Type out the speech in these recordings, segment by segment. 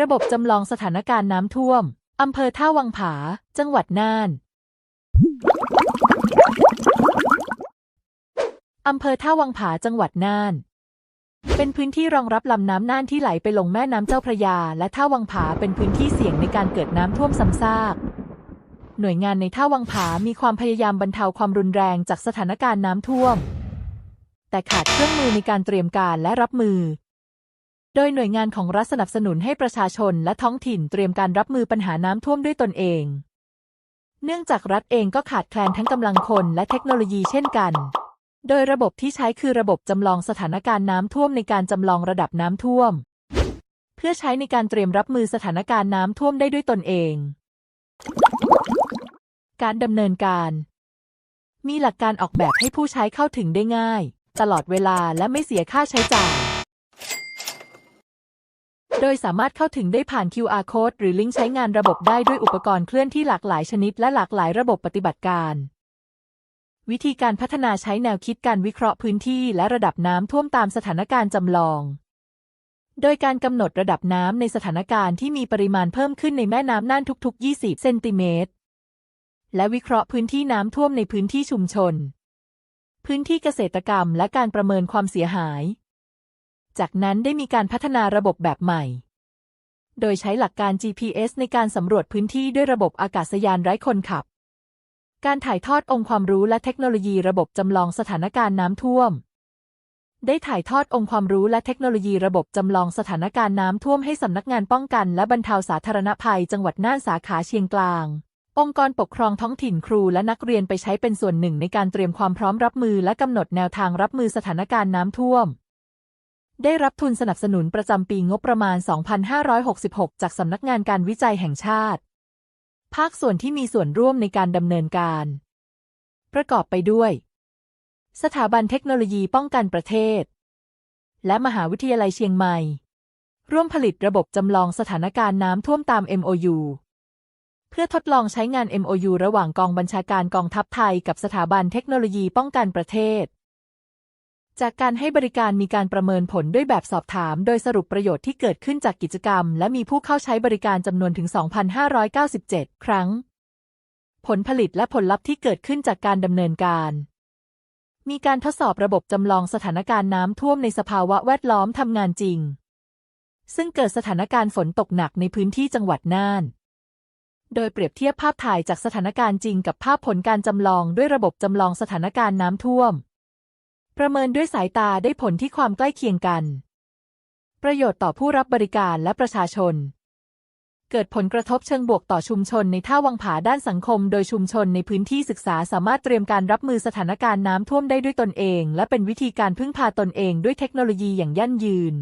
ระบบจำลองสถานการณ์น้ำท่วม อำเภอท่าวังผา จังหวัดน่าน อำเภอท่าวังผา จังหวัดน่าน เป็นพื้นที่รองรับลำน้ำน่านที่ไหลไปลงแม่น้ำเจ้าพระยา และท่าวังผาเป็นพื้นที่เสี่ยงในการเกิดน้ำท่วมซ้ำซาก หน่วยงานในท่าวังผา มีความพยายามบรรเทาความรุนแรงจากสถานการณ์น้ำท่วม แต่ขาดเครื่องมือในการเตรียมการและรับมือ โดยหน่วยงานของรัฐสนับสนุนให้ประชาชนและท้องถิ่นเตรียมการรับมือปัญหาน้ำท่วมด้วยตนเอง เนื่องจากรัฐเองก็ขาดแคลนทั้งกำลังคนและเทคโนโลยีเช่นกัน โดยระบบที่ใช้คือระบบจำลองสถานการณ์น้ำท่วมในการจำลองระดับน้ำท่วม เพื่อใช้ในการเตรียมรับมือสถานการณ์น้ำท่วมได้ด้วยตนเอง การดำเนินการ มีหลักการออกแบบให้ผู้ใช้เข้าถึงได้ง่าย ตลอดเวลาและไม่เสียค่าใช้จ่าย โดยสามารถเข้าถึงได้ผ่าน QR code หรือลิงก์ใช้งานระบบได้ด้วยอุปกรณ์เคลื่อนที่หลากหลายชนิดและหลากหลายระบบปฏิบัติการ วิธีการพัฒนาใช้แนวคิดการวิเคราะห์พื้นที่และระดับน้ำท่วมตามสถานการณ์จำลอง โดยการกำหนดระดับน้ำในสถานการณ์ที่มีปริมาณเพิ่มขึ้นในแม่น้ำน่านทุกๆ 20 เซนติเมตร และวิเคราะห์พื้นที่น้ำท่วมในพื้นที่ชุมชน พื้นที่เกษตรกรรมและการประเมินความเสียหาย จากนั้นได้มีการพัฒนาระบบแบบใหม่ โดยใช้หลักการ GPS ในการสำรวจพื้นที่ด้วยระบบอากาศยานไร้คนขับ การถ่ายทอดองค์ความรู้และเทคโนโลยีระบบจำลองสถานการณ์น้ำท่วม ได้ถ่ายทอดองค์ความรู้และเทคโนโลยีระบบจำลองสถานการณ์น้ำท่วมให้สำนักงานป้องกันและบรรเทาสาธารณภัย จังหวัดน่านสาขาเชียงกลางองค์กรปกครองท้องถิ่นครูและนักเรียนไปใช้เป็นส่วนหนึ่งในการเตรียมความพร้อมรับมือและกำหนดแนวทางรับมือสถานการณ์น้ำท่วม ได้รับทุนสนับสนุนประจำปีงบประมาณ 2566 จากสำนักงานการวิจัยแห่งชาติ ภาคส่วนที่มีส่วนร่วมในการดำเนินการ ประกอบไปด้วย สถาบันเทคโนโลยีป้องกันประเทศ และมหาวิทยาลัยเชียงใหม่ ร่วมผลิตระบบจำลองสถานการณ์น้ำท่วมตาม MOU เพื่อทดลองใช้งาน MOU ระหว่างกองบัญชาการกองทัพไทยกับสถาบันเทคโนโลยีป้องกันประเทศ จากการให้บริการมีการประเมินผลด้วยแบบสอบถาม โดยสรุปประโยชน์ที่เกิดขึ้นจากกิจกรรม และมีผู้เข้าใช้บริการจำนวนถึง 2,597 ครั้ง ผลผลิตและผลลัพธ์ที่เกิดขึ้นจากการดำเนินการ มีการทดสอบระบบจำลองสถานการณ์น้ำท่วมในสภาวะแวดล้อมทำงานจริง ซึ่งเกิดสถานการณ์ฝนตกหนักในพื้นที่จังหวัดน่าน โดยเปรียบเทียบภาพถ่ายจากสถานการณ์จริงกับภาพผลการจำลองด้วยระบบจำลองสถานการณ์น้ำท่วม ประเมินด้วยสายตาได้ผลที่ความใกล้เคียงกัน ประโยชน์ต่อผู้รับบริการและประชาชน เกิดผลกระทบเชิงบวกต่อชุมชนในท่าวังผาด้านสังคม โดยชุมชนในพื้นที่ศึกษาสามารถเตรียมการรับมือสถานการณ์น้ำท่วมได้ด้วยตนเอง และเป็นวิธีการพึ่งพาตนเองด้วยเทคโนโลยีอย่างยั่งยืน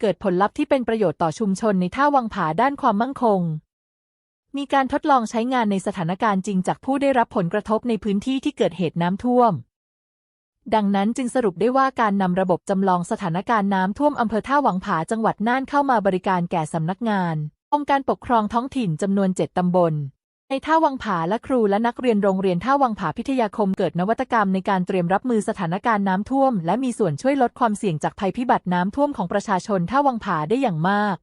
เกิดผลลัพธ์ที่เป็นประโยชน์ต่อชุมชนในท่าวังผาด้านความมั่นคงมีการทดลองใช้งานในสถานการณ์จริงจากผู้ได้รับผลกระทบในพื้นที่ที่เกิดเหตุน้ำท่วม ดังนั้นจึงสรุปได้ว่าการนำระบบจำลองสถานการณ์น้ำท่วมอำเภอท่าหวังผาจังหวัดน่านเข้ามาบริการแก่สำนักงาน องค์การปกครองท้องถิ่นจำนวน7ตำบล ในท่าวังผาและครูและนักเรียนโรงเรียนท่าวังผาพิทยาคมเกิดนวัตกรรมในการเตรียมรับมือสถานการณ์น้ำท่วม และมีส่วนช่วยลดความเสี่ยงจากภัยพิบัติน้ำท่วมของประชาชนท่าวังผาได้อย่างมาก